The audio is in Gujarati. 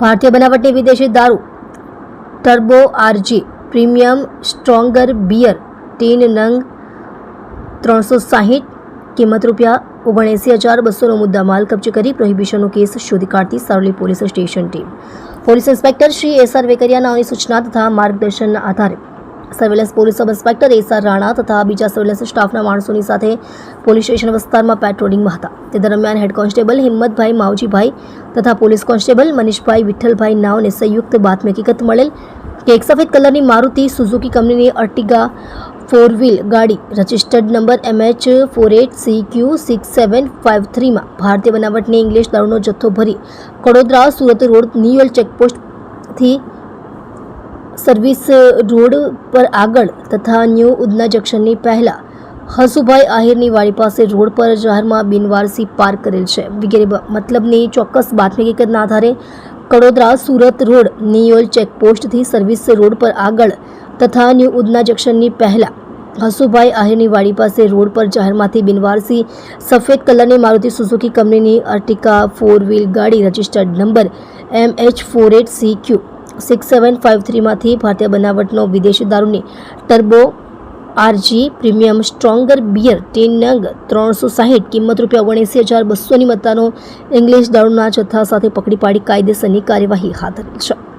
ભારતીય બનાવટની વિદેશી દારૂ, turbo RG, premium stronger beer, tin નંગ ત્રણસો સાહીઠ, કિંમત રૂપિયા ઓગણએંસી હજાર બસોનો મુદ્દા માલ કબજે કરી પ્રોહિબિશનનો કેસ શોધી કાઢતી Saroli police station team. Police inspector Shri S R વેકરિયાનાઓની સૂચના તથા માર્ગદર્શનના આધારે surveillance police sub inspector SR Rana તથા બીજા સર્વેલન્સ સ્ટાફના માણસોની સાથે પોલીસ સ્ટેશન વિસ્તારમાં પેટ્રોલિંગમાં હતા. તે દરમિયાન હેડ કોન્સ્ટેબલ હિંમતભાઈ માવજીભાઈ તથા પોલીસ કોન્સ્ટેબલ મનીષભાઈ વિઠ્ઠલભાઈ નાવને સંયુક્ત બાતમી હકીકત મળેલ કે એક સફેદ કલરની મારુતિ સુઝુકી કંપનીની અર્ટિગા ફોર વ્હીલ ગાડી registered number MH four eight C Q six seven five થ્રીમાં ભારતીય બનાવટની ઇંગ્લિશ દારૂનો જથ્થો ભરી. કડોદરા સુરત રોડ નિયોલ ચેકપોસ્ટથી સર્વિસ રોડ પર આગળ તથા ન્યૂ ઉધના જંકશનની પહેલા હસુભાઈ આહિરની વાડી પાસે રોડ પર જાહેરમાં બિનવારસી પાર્ક કરેલ છે. વગેરે મતલબની ચોક્કસ બાતમી હકીકતના આધારે કડોદરા સુરત રોડ નિયોલ ચેકપોસ્ટથી સર્વિસ રોડ પર આગળ તથા ન્યૂ ઉધના જંકશનની પહેલાં હસુભાઈ આહિરની વાડી પાસે રોડ પર જાહેરમાંથી બિનવારસી સફેદ કલરની મારુતિ સુઝુકી કંપનીની અર્ટિકા ફોર વ્હીલ ગાડી registered number M H four eight C Q six seven five થ્રીમાંથી ભારતીય બનાવટનો વિદેશી દારૂની turbo RG premium stronger beer tin નંગ ત્રણસો સાહીઠ, કિંમત રૂપિયા ઓગણએંસી હજાર બસોની મત્તાનો ઇંગ્લિશ દારૂના જથ્થા સાથે પકડી પાડી કાયદેસરની કાર્યવાહી હાથ ધરી છે.